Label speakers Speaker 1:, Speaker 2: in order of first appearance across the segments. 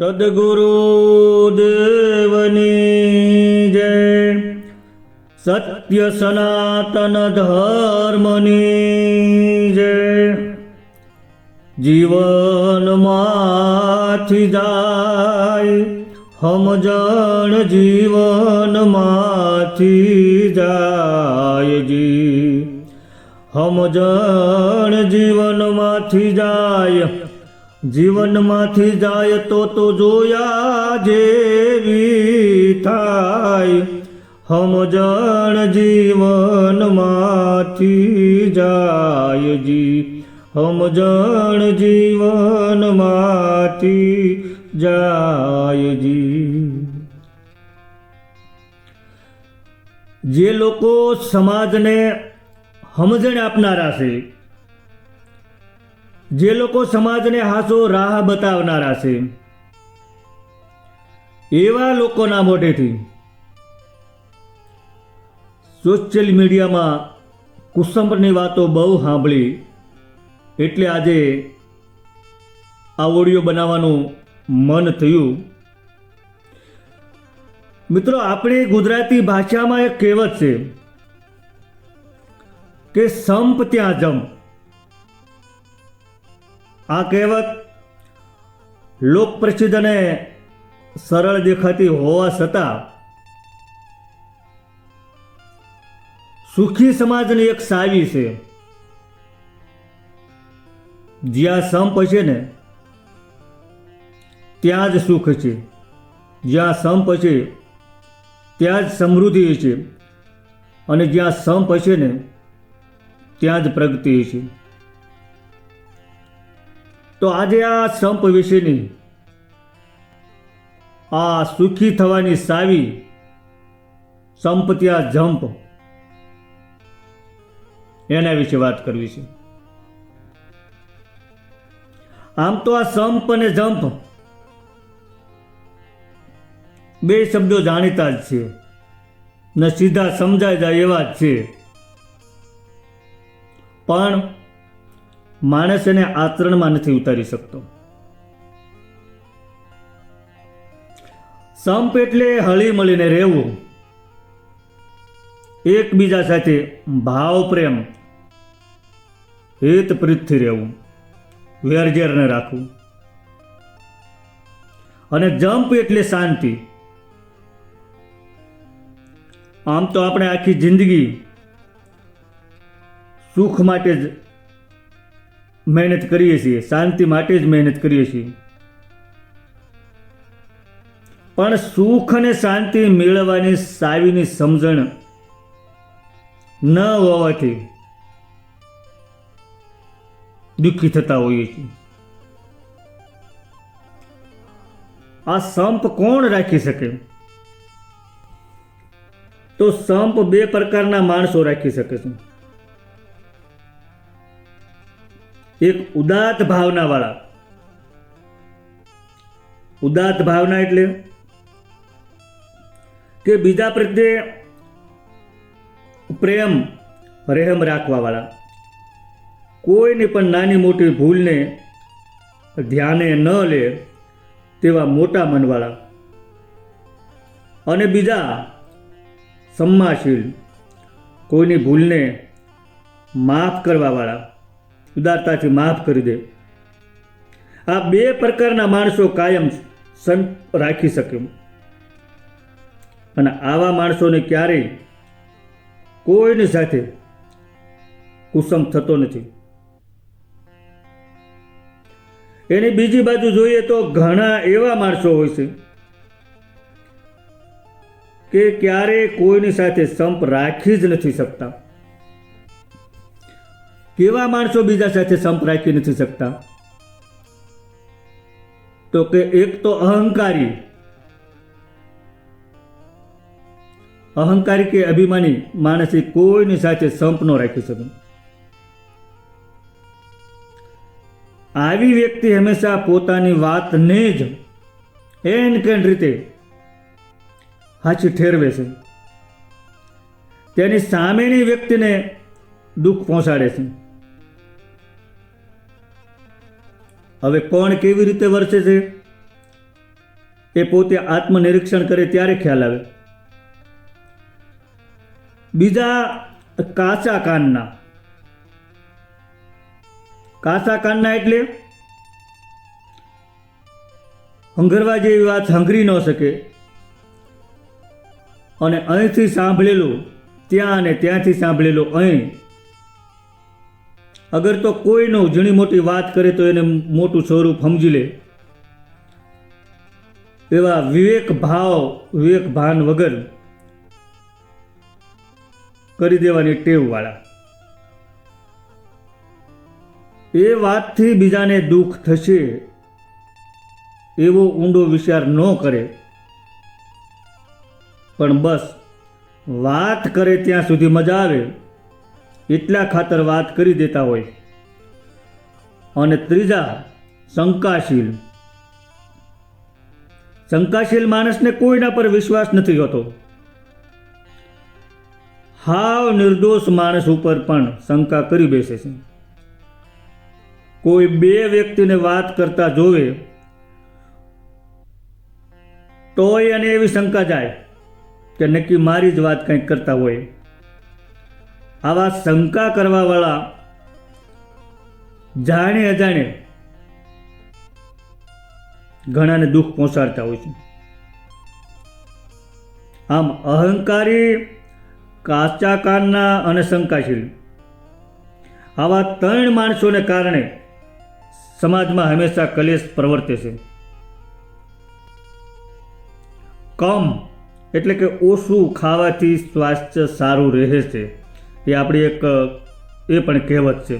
Speaker 1: સદગુરુ દેવની જય. સત્ય સનાતન ધર્મની જય. જીવનમાંથી જાય હમજણ જીવનમાંથી જાય જી. હમજણ જીવનમાંથી જાય જીવનમાંથી જાય તો તો જોયા જેવી થાય. હમજણ જીવનમાંથી જાય જી. સમજણ જીવનમાંથી જાય જી. જે લોકો સમાજને સમજણ આપનારા છે જે લોકો સમાજને હાસો રાહ બતાવનારા છે. એવા લોકોના મોઢેથી સોશિયલ મીડિયામાં કુસંબરની વાતો બહુ સાંભળી એટલે આજે આ ઓડિયો બનાવવાનું મન થયું. મિત્રો, આપણી ગુજરાતી ભાષામાં એક કહેવત છે કે સંપ ત્યાં જંપ આ કહેવત લોકપ્રસિદ્ધ અને સરળ દેખાતી હોવા છતાં સુખી સમાજની એક સાવી છે. જ્યાં સંપ છે ને, ત્યાં જ સુખ છે. જ્યાં સંપ છે, ત્યાં જ સમૃદ્ધિ છે. અને જ્યાં સંપ હશે ને, ત્યાં જ પ્રગતિ છે. તો આજે આ સંપ વિશેની આ સુખી થવાની સાવી સંપ ત્યાં જંપ એના વિશે વાત કરવી છે. આમ તો આ સંપ અને જંપ બે શબ્દો જાણીતા જ છે ને સીધા સમજાય જાય એવા જ છે. પણ માણસ એને આચરણમાં નથી ઉતારી શકતો. સંપ એટલે હળી મળીને રહેવું. એકબીજા સાથે ભાવ પ્રેમ હિત પ્રીતથી રહેવું. વેરઝેરને રાખવું. અને જંપ એટલે શાંતિ. આમ તો આપણે આખી જિંદગી સુખ માટે જ મહેનત કરીએ છીએ, શાંતિ માટે જ મહેનત કરીએ છીએ. પણ સુખ અને શાંતિ મેળવવાની સાવીની સમજણ ન હોવાથી દુઃખી થતા હોઈએ છીએ. આ સંપ કોણ રાખી શકે? તો સંપ બે પ્રકારના માણસો રાખી શકે છે. એક ઉદાત ભાવનાવાળા. ઉદાત ભાવના એટલે કે બીજા પ્રત્યે પ્રેમ, રહેમ રાખવાવાળા. કોઈની પણ નાની મોટી ભૂલને ધ્યાને ન લે તેવા મોટા મનવાળા. અને બીજા સંમાશીલ કોઈની ભૂલને માફ કરવાવાળા. ઉદારતાથી માફ કરી દે. આ બે પ્રકારના માણસો કાયમ સંત રાખી શકે. અને આવા માણસોને ક્યારેય કોઈની સાથે કુસંગ થતો નથી. એની બીજી બાજુ જોઈએ તો ઘણા એવા માણસો હોય છે કે ક્યારેય કોઈની સાથે સંપ રાખી જ નથી શકતા. કેવા માણસો બીજા સાથે સંપ રાખી નથી શકતા? તો કે એક તો અહંકારી. અહંકારી કે અભિમાની માણસ કોઈની સાથે સંપ ન રાખી શકે. આવી વ્યક્તિ હંમેશા પોતાની વાતને જ એન કેન રીતે હાચી ઠેરવે છે. તેની સામેની વ્યક્તિને દુઃખ પહોંચાડે છે. હવે કોણ કેવી રીતે વર્તે છે? એ પોતે આત્મનિરીક્ષણ કરે ત્યારે ખ્યાલ આવે. બીજા કાચા કાનના. કાચા કાનના એટલે હંગરવા જેવી વાત હંગરી ન શકે. અને અહીંથી સાંભળેલું, ત્યાં અને ત્યાંથી સાંભળેલું અહીં અગર તો કોઈનો ઝીણી મોટી વાત કરે તો એને મોટું સ્વરૂપ સમજી લે. એવા વિવેક ભાવ, વિવેક ભાન વગર કરી દેવાની ટેવવાળા એ વાતથી બીજાને દુઃખ થશે, એવો ઊંડો વિચાર ન કરે. પણ બસ, વાત કરે ત્યાં સુધી મજા આવે. એટલા ખાતર વાત કરી દેતા હોય. અને ત્રીજા, શંકાશીલ. શંકાશીલ માણસને કોઈના પર વિશ્વાસ નથી હોતો. હાવ નિર્દોષ માણસ ઉપર પણ શંકા કરી બેસે છે. કોઈ બે વ્યક્તિને વાત કરતા જોવે, તોય અને એવી શંકા જાય કે નક્કી મારી જ વાત કંઈક કરતા હોય. આવા શંકા કરવાવાળા જાણે અજાણે ઘણાને દુઃખ પહોંચાડતા હોય છે. આમ અહંકારી કાચા કાનના અને શંકાશીલ આવા ત્રણ માણસોને કારણે સમાજમાં હંમેશા કલેશ પ્રવર્તે છે. કમ એટલે કે ઓછું ખાવાથી સ્વાસ્થ્ય સારું રહે છે. એ આપણી એક, એ પણ કહેવત છે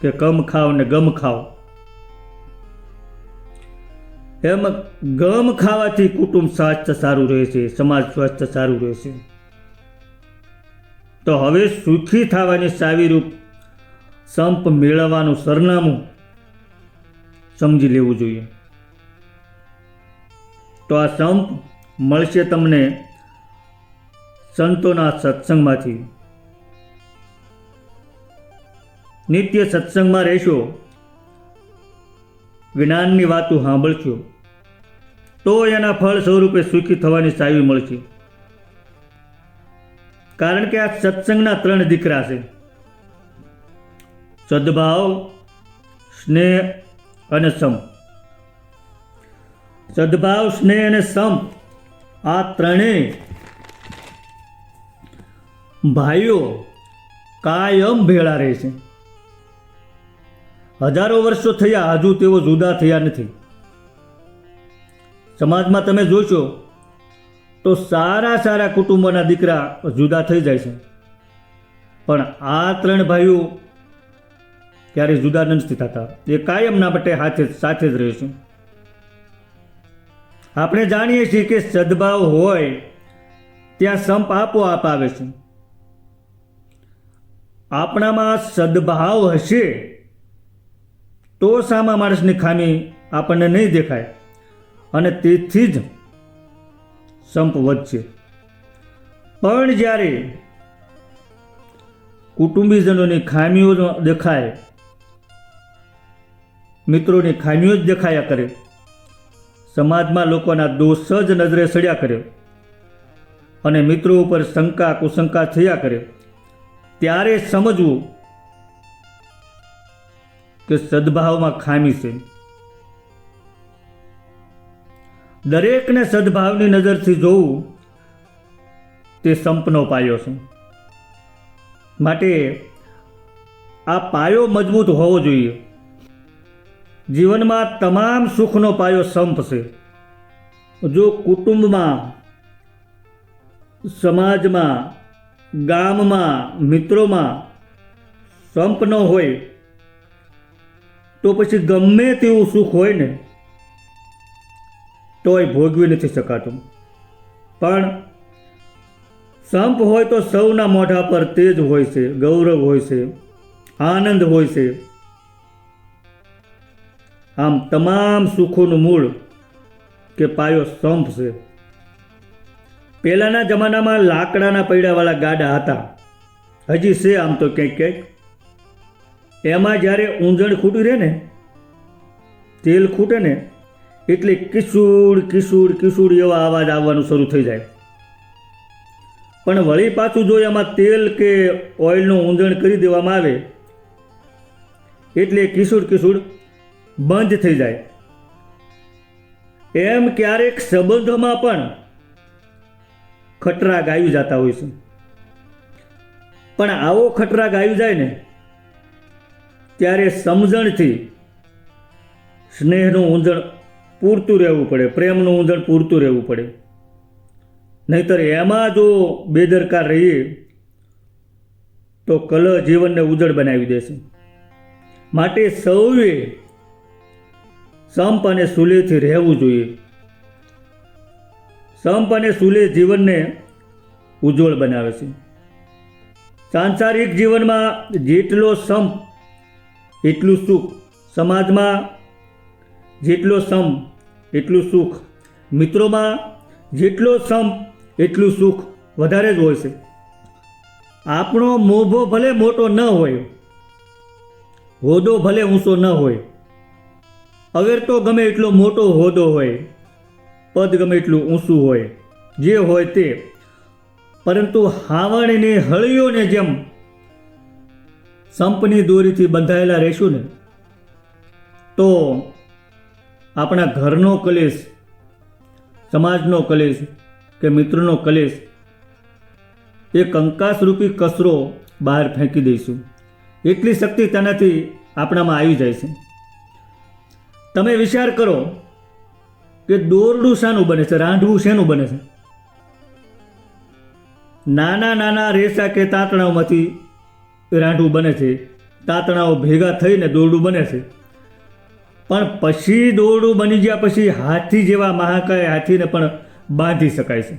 Speaker 1: કે કમ ખાઓ ને ગમ ખાઓ એમ ગમ ખાવાથી કુટુંબ સ્વાસ્થ્ય સારું રહે છે સમાજ સ્વાસ્થ્ય સારું રહે છે તો હવે સુખી થવાની સાવીરૂપ સંપ મેળવવાનું સરનામું સમજી લેવું જોઈએ. તો આ સંપ મળશે તમને સંતોના સત્સંગમાંથી. નિત્ય સત્સંગમાં રહેશો. જ્ઞાનની વાતો સાંભળશો. તો એના ફળ સ્વરૂપે સુખી થવાની ચાવી મળશે. કારણ કે આ સત્સંગના ત્રણ દીકરા છે. સદભાવ, સ્નેહ અને સમ. સદભાવ, સ્નેહ અને સમ આ ત્રણેય ભાઈઓ કાયમ ભેળા રહે છે હજારો વર્ષો થયા હજુ તેઓ જુદા થયા નથી. સમાજમાં તમે જોશો તો સારા સારા કુટુંબોના દીકરા જુદા થઈ જાય છે. પણ આ ત્રણ ભાઈઓ ક્યારેય જુદા નથી થતા. એ કાયમના માટે હાથે સાથે જ રહે છે. આપણે જાણીએ છીએ કે સદભાવ હોય ત્યાં સંપ આપોઆપ આવે છે. આપણામાં સદભાવ હશે તો સામા માણસની ખામી આપણને નહીં દેખાય. અને તેથી જ સંપ વધશે. પણ જ્યારે કુટુંબીજનોની ખામીઓ દેખાય, મિત્રોની ખામીઓ જ દેખાયા કરે, સમાજમાં લોકોના દોષ જ નજરે સડ્યા કરે, અને મિત્રો ઉપર શંકા કુશંકા થયા કરે, ત્યારે સમજવું કે સદભાવમાં ખામી છે. દરેકને સદભાવની નજરથી જોવું તે સંપનો પાયો છે. માટે આ પાયો મજબૂત હોવો જોઈએ. જીવનમાં તમામ સુખનો પાયો સંપ છે. જો કુટુંબમાં, સમાજમાં, ગામમાં, મિત્રોમાં સંપ ન હોય તો પછી ગમે તેવું સુખ હોય ને, તોય ભોગવી નથી શકાતું. પણ સંપ હોય તો સૌના મોઢા પર તેજ હોય છે, ગૌરવ હોય છે, આનંદ હોય છે. આમ તમામ સુખોનું મૂળ કે પાયો સંપ છે. પહેલાંના જમાનામાં લાકડાના પૈડાવાળા ગાડા હતા. હજી છે આમ તો ક્યાંક ક્યાંક. એમાં જ્યારે ઊંજણ ખૂટી રહે ને, તેલ ખૂટે ને, એટલે કિસુડ કિસુડ કિસુડ એવા અવાજ આવવાનું શરૂ થઈ જાય. પણ વળી પાછું જો એમાં તેલ કે ઓઇલનું ઊંધણ કરી દેવામાં આવે, એટલે કિસુડ કિસુડ બંધ થઈ જાય. એમ ક્યારેક સંબંધોમાં પણ ખટરા ગાયું જતા હોય છે. પણ આવો ખટરા ગાયું જાય ને ત્યારે સમજણથી સ્નેહનું ઊંધણ પૂરતું રહેવું પડે, પ્રેમનું ઊંધણ પૂરતું રહેવું પડે. નહીતર એમાં જો બેદરકાર રહીએ, તો કલહ જીવનને ઉજળ બનાવી દેશે. માટે સૌએ સંપ અને સુલેથી રહેવું જોઈએ. સંપ અને સુલે જીવનને ઉજ્જવળ બનાવે છે. સાંસારિક જીવનમાં જેટલો સંપ એટલું સુખ. સમાજમાં જેટલો સમ, એટલું સુખ. મિત્રોમાં જેટલો સમ, એટલું સુખ વધારે જ હોય છે. આપણો મોભો ભલે મોટો ન હોય, હોદો ભલે ઊંચો ન હોય અગર તો ગમે એટલો મોટો હોદો હોય, પદ ગમે એટલું ઊંચું હોય, જે હોય તે. પરંતુ હાવણની, હળીઓને જેમ સંપની દોરીથી બંધાયેલા રહેશું ને તો આપણા ઘરનો કલેશ, સમાજનો કલેશ કે મિત્રનો કલેશ, એ કંકાસરૂપી કચરો બહાર ફેંકી દઈશું. એટલી શક્તિ તેનાથી આપણામાં આવી જાય છે. તમે વિચાર કરો કે દોરડું શાનું બને છે, રાંધવું શેનું બને છે? નાના નાના રેસા કે તાંતણાઓમાંથી રાંધવું બને છે, તાંતણાઓ ભેગા થઈને દોરડું બને છે. પણ પછી દોરડું બની ગયા પછી હાથી જેવા મહાકાય હાથીને પણ બાંધી શકાય છે.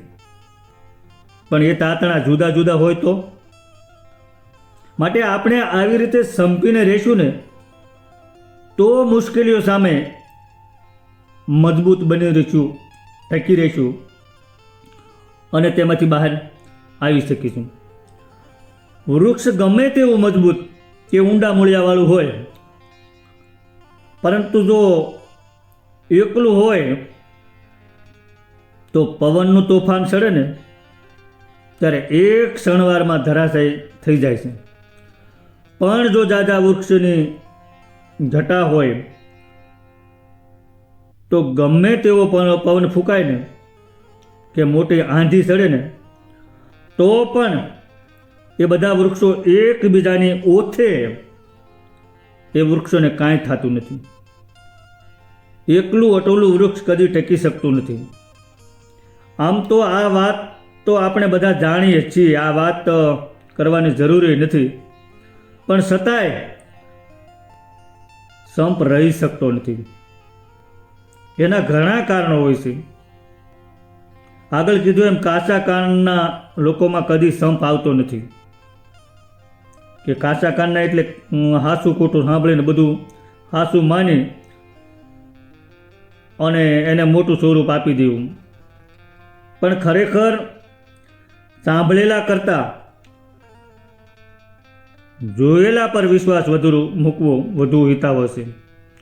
Speaker 1: પણ એ તાતણા જુદા જુદા હોય તો? માટે આપણે આવી રીતે સંપીને રહેશું ને, તો મુશ્કેલીઓ સામે મજબૂત બની રહીશું, ટકી રહીશું. અને તેમાંથી બહાર આવી શકીશું. વૃક્ષ ગમે તેવું મજબૂત કે ઊંડા મૂળિયાવાળું હોય. પરંતુ જો એકલું હોય, તો પવનનું તોફાન ચડે ને, ત્યારે એક ક્ષણવારમાં ધરાશય થઈ જાય છે. પણ જો જાજા વૃક્ષની જટા હોય, તો ગમે તેવો પવન ફૂંકાય ને, કે મોટી આંધી ચડે ને, તો પણ એ બધા વૃક્ષો એકબીજાની ઓથે એ વૃક્ષોને કાંઈ થતું નથી. એકલું અટોલું વૃક્ષ કદી ટકી શકતું નથી. આમ તો આ વાત તો આપણે બધા જાણીએ છીએ, આ વાત કરવાની જરૂરી નથી. પણ છતાંય સંપ રહી શકતો નથી. એના ઘણા કારણો હોય છે. આગળ કીધું એમ કાચા કાનના લોકોમાં કદી સંપ આવતો નથી. કે કાચા કાનના એટલે હાસું ખોટું સાંભળીને બધું હાસું માની અને એને મોટું સ્વરૂપ આપી દેવું. પણ ખરેખર સાંભળેલા કરતાં જોયેલા પર વિશ્વાસ વધુ, મૂકવો વધુ હિતાવ હશે.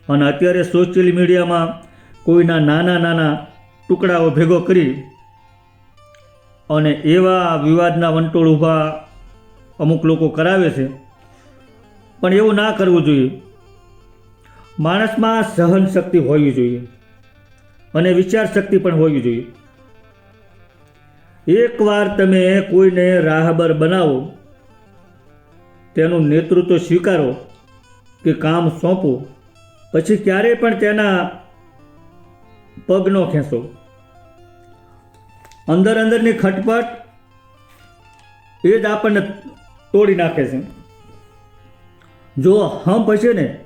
Speaker 1: અને અત્યારે સોશિયલ મીડિયામાં કોઈના નાના નાના ટુકડાઓ ભેગો કરી અને એવા વિવાદના વંટોળ ઊભા અમુક લોકો કરાવે છે. પણ એવું ના કરવું જોઈએ. માણસમાં સહન શક્તિ હોવી જોઈએ. અને વિચાર શક્તિ પણ હોવી જોઈએ. એકવાર તમે કોઈને રાહબર બનાવો, તેનું નેતૃત્વ સ્વીકારો કે કામ સોંપો, પછી ક્યારેય પણ તેના પગનો ખેંચો. અંદર અંદરની ખટપટ એ જ આપણને તોડી નાખે છે. જો હંપ હશે ને,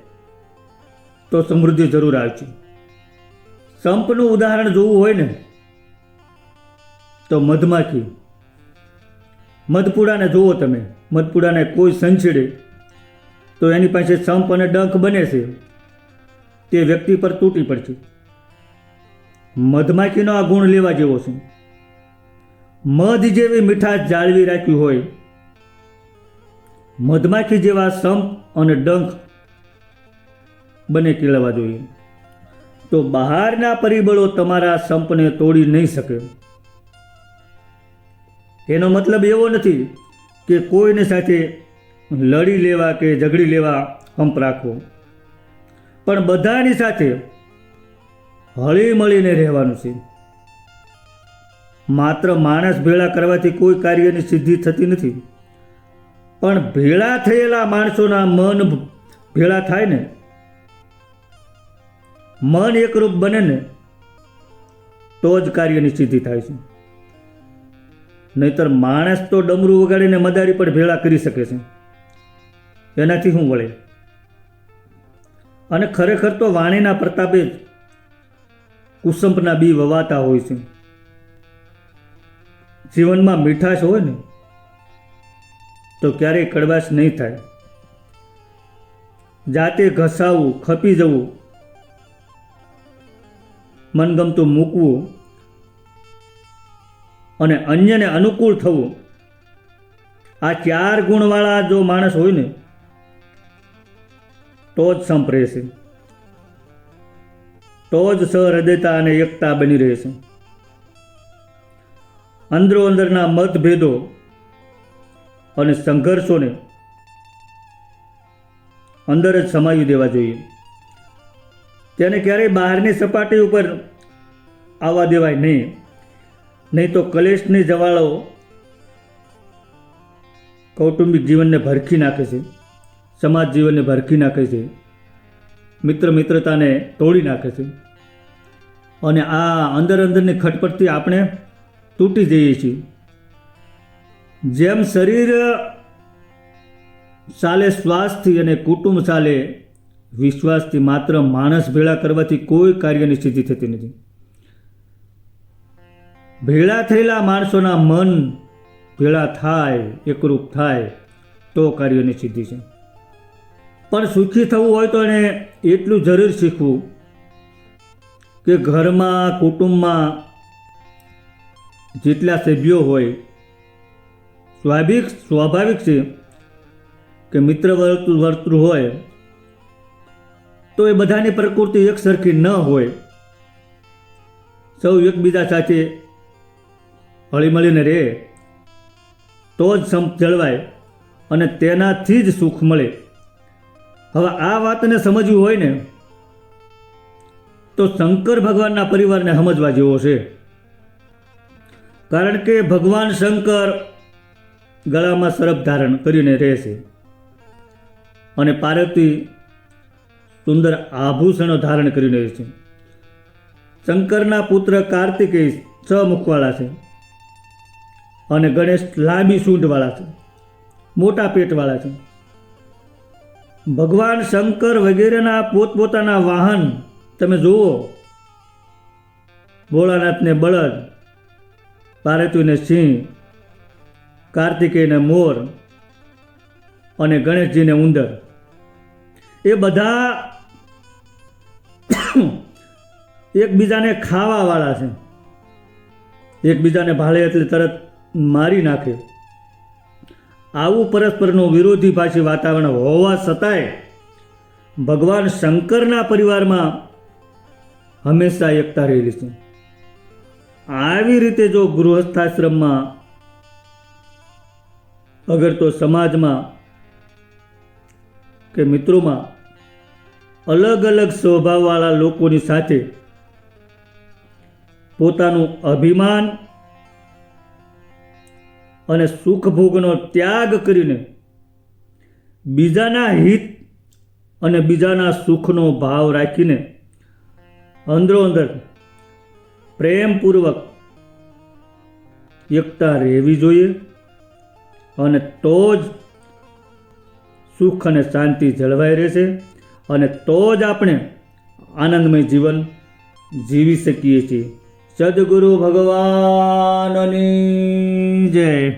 Speaker 1: તો સમૃદ્ધિ જરૂર આવશે. સંપનું ઉદાહરણ જોવું હોય ને, તો મધમાખી. મધપુડાને જુઓ તમે. મધપુડાને કોઈ સંછેડે, તો એની પાસે સંપ અને ડંખ બને છે. તે વ્યક્તિ પર તૂટી પડશે. મધમાખીનો આ ગુણ લેવા જેવો છે. મધ જેવી મીઠાશ જાળવી રાખ્યું હોય મધમાખી જેવા સંપ અને ડંખ બને કેળવવા જોઈએ. તો બહારના પરિબળો તમારા સંપને તોડી નહીં શકે. એનો મતલબ એવો નથી કે કોઈને સાથે લડી લેવા કે ઝઘડી લેવા હંપ રાખવો. પણ બધાની સાથે હળી મળીને રહેવાનું છે. માત્ર માણસ ભેળા કરવાથી કોઈ કાર્યની સિદ્ધિ થતી નથી. પણ ભેળા થયેલા માણસોના મન ભેળા થાય ને? મન એકરૂપ બને ને, તો જ કાર્યની સિદ્ધિ થાય છે. નહીતર માણસ તો ડમરું વગાડીને મદારી પર ભેળા કરી શકે છે. એનાથી શું વળે? અને ખરેખર તો વાણીના પ્રતાપે જ કુસંપના બી વવાતા હોય છે. જીવનમાં મીઠાશ હોય ને તો ક્યારેય કડવાશ નહીં થાય. જાતે ઘસાવવું ખપી જવું, મનગમતું મૂકવું અને અન્યને અનુકૂળ થવું. આ ચાર ગુણવાળા જો માણસ હોય ને, તો જ સંપ રહેશે. તો જ સહૃદયતા અને એકતા બની રહેશે. અંદરો અંદરના મતભેદો અને સંઘર્ષોને અંદર જ સમાવી દેવા જોઈએ. તેને ક્યારેય બહારની સપાટી ઉપર આવવા દેવાય નહીં. નહીં તો કલેશની જવાળો કૌટુંબિક જીવનને ભરખી નાખે છે. સમાજ જીવનને ભરખી નાખે છે. મિત્ર મિત્રતાને તોડી નાખે છે. અને આ અંદર અંદરની ખટપટથી આપણે તૂટી જઈએ છીએ. જેમ શરીર ચાલે શ્વાસથી અને કુટુંબ ચાલે, વિશ્વાસથી માત્ર માણસ ભેળા કરવાથી કોઈ કાર્યની સિદ્ધિ થતી નથી. ભેળા થયેલા માણસોના મન ભેળા થાય, એકરૂપ થાય, તો કાર્યની સિદ્ધિ છે. પણ સુખી થવું હોય તો એને એટલું જરૂર શીખવું કે ઘરમાં, કુટુંબમાં જેટલા સભ્યો હોય સ્વાભાવિક સ્વાભાવિક છે કે મિત્ર વર્તુળ વર્તુળ હોય, તો એ બધાની પ્રકૃતિ એક સરખી ન હોય. સૌ એકબીજા સાથે હળીમળીને રહે, તો જ સંપ જળવાય અને તેનાથી જ સુખ મળે. હવે આ વાતને સમજવી હોય ને, તો શંકર ભગવાનના પરિવારને સમજવા જેવો છે. કારણ કે ભગવાન શંકર ગળામાં સરપ ધારણ કરીને રહેશે. અને પાર્વતી સુંદર આભૂષણો ધારણ કરીને રહે છે શંકરના પુત્ર કાર્તિકેય છ મુખવાળા છે અને ગણેશ લાંબી સૂંઢવાળા છે, મોટા પેટવાળા છે. ભગવાન શંકર વગેરેના પોતપોતાના વાહન તમે જુઓ. ભોળાનાથને બળદ, પાર્વતીને સિંહ કાર્તિકેયને મોર અને ગણેશજીને ઉંદર. એ બધા એકબીજાને ખાવાવાળા છે. એકબીજાને ભાળે એટલે તરત મારી નાખે. આવું પરસ્પરનું વિરોધીભાષી વાતાવરણ હોવા છતાંય ભગવાન શંકરના પરિવારમાં હંમેશા એકતા રહેલી છે. આવી રીતે જો ગૃહસ્થાશ્રમમાં અગર તો સમાજમાં કે મિત્રોમાં અલગ અલગ સ્વભાવવાળા લોકોની સાથે પોતાનું અભિમાન અને સુખ ભોગનો ત્યાગ કરીને બીજાના હિત અને બીજાના સુખનો ભાવ રાખીને અંદરો અંદર પ્રેમપૂર્વક એકતા રહેવી જોઈએ. અને તો જ સુખ અને શાંતિ જળવાઈ રહેશે અને તો જ આપણે આનંદમય જીવન જીવી શકીએ છીએ. સદગુરુ ભગવાનની જય.